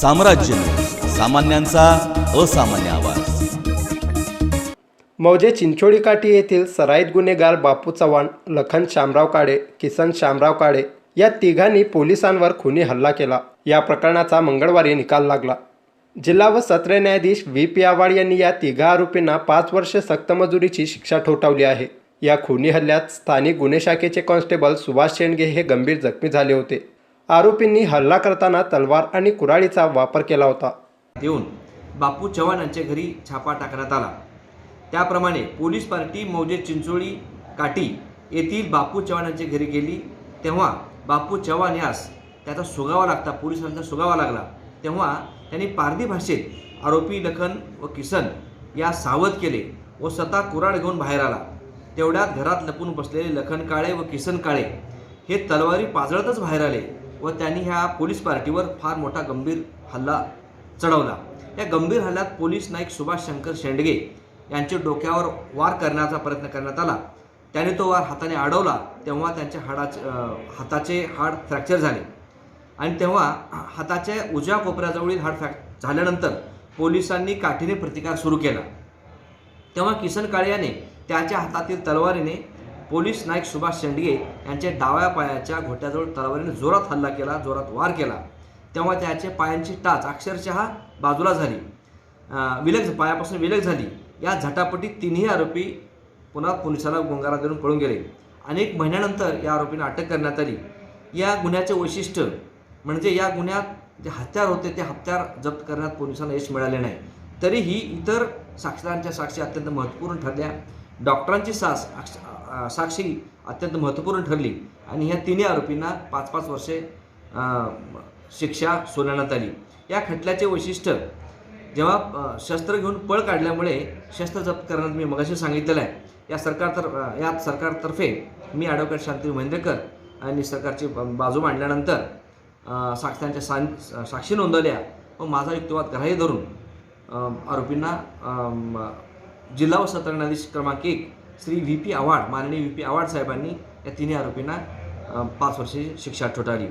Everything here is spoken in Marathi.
साम्राज्य सामान्यांचा असामान्य आवाज. मौजे चिंचोळी काठी येथील सराईत गुन्हेगार बापू चव्हाण लखन शामराव काळे किसन शामराव काळे या तिघांनी पोलिसांवर खुनी हल्ला केला. या प्रकरणाचा मंगळवारी निकाल लागला. जिल्हा व सत्र न्यायाधीश व्ही. पी. आव्हाड यांनी या तिघा आरोपींना पाच वर्ष सक्तमजुरीची शिक्षा ठोठावली आहे. या खुनी हल्ल्यात स्थानिक गुन्हे शाखेचे कॉन्स्टेबल सुभाष शेंडगे हे गंभीर जखमी झाले होते. आरोपींनी हल्ला करताना तलवार आणि कुऱ्हाडीचा वापर केला होता. देऊन बापू चव्हाण यांच्या घरी छापा टाकण्यात आला. त्याप्रमाणे पोलीस पार्टी मौजे चिंचोळी काठी येथील बापू चव्हाण यांच्या घरी गेली. तेव्हा बापू चव्हाण यास त्याचा सुगावा लागता पोलिसांचा सुगावा लागला. तेव्हा त्यांनी पारधी भाषेत आरोपी लखन व किसन या सावध केले व स्वतः कुराड घेऊन बाहेर आला. तेवढ्यात घरात लपून बसलेले लखन काळे व किसन काळे हे तलवारी पाजळतच बाहेर आले. व त्यांनी ह्या पोलीस पार्टीवर फार मोठा गंभीर हल्ला चढवला. या गंभीर हल्ल्यात पोलीस नाईक सुभाष शंकर शेंडगे यांच्या डोक्यावर वार करण्याचा प्रयत्न करण्यात आला. त्याने तो वार हाताने अडवला तेव्हा त्यांच्या हाडाचे हाताचे हाड फ्रॅक्चर झाले. आणि तेव्हा हाताच्या उजव्या कोपऱ्याजवळील हाड फ्रॅक झाल्यानंतर पोलिसांनी काठीने प्रतिकार सुरू केला. तेव्हा किसन काळे याने त्याच्या हातातील तलवारीने पोलीस नाईक सुभाष शेंडगे यांच्या डाव्या पायाच्या घोट्याजवळ तलवारीने जोरात हल्ला केला जोरात वार केला. तेव्हा त्याचे पायांची टाच अक्षरशः बाजूला झाली. विलग पायापासून विलग झाली. या झटापटीत तिन्ही आरोपी पुन्हा पोलिसाला गुंगारा देऊन पळून गेले. अनेक महिन्यानंतर या आरोपींना अटक करण्यात आली. या गुन्ह्याचे वैशिष्ट्य म्हणजे या गुन्ह्यात जे हत्यार होते ते हत्यार जप्त करण्यात पोलिसांना यश मिळाले नाही. तरीही इतर साक्षीदारांच्या साक्षी अत्यंत महत्त्वपूर्ण ठरल्या. डॉक्टरांची सास साक्षी अत्यंत महत्त्वपूर्ण ठरली आणि ह्या तिन्ही आरोपींना पाच पाच वर्षे शिक्षा सुनावण्यात आली. या खटल्याचे वैशिष्ट्य जेव्हा शस्त्र घेऊन पळ काढल्यामुळे शस्त्र जप्त करण्यात मी मगाशी सांगितलेलं आहे. या सरकारतर या सरकारतर्फे मी ॲडव्होकेट शांती महेंद्रकर आणि सरकारची बाजू मांडल्यानंतर साक्षांच्या सां साक्षी नोंदवल्या व माझा युक्तिवाद ग्राह्य धरून आरोपींना जिल्हा व सत्र न्यायाधीश क्रमांक एक श्री व्ही पी आव्हाड माननीय व्ही पी आव्हाड साहेबांनी या तिन्ही आरोपींना पाच वर्षाची शिक्षा ठोठावली.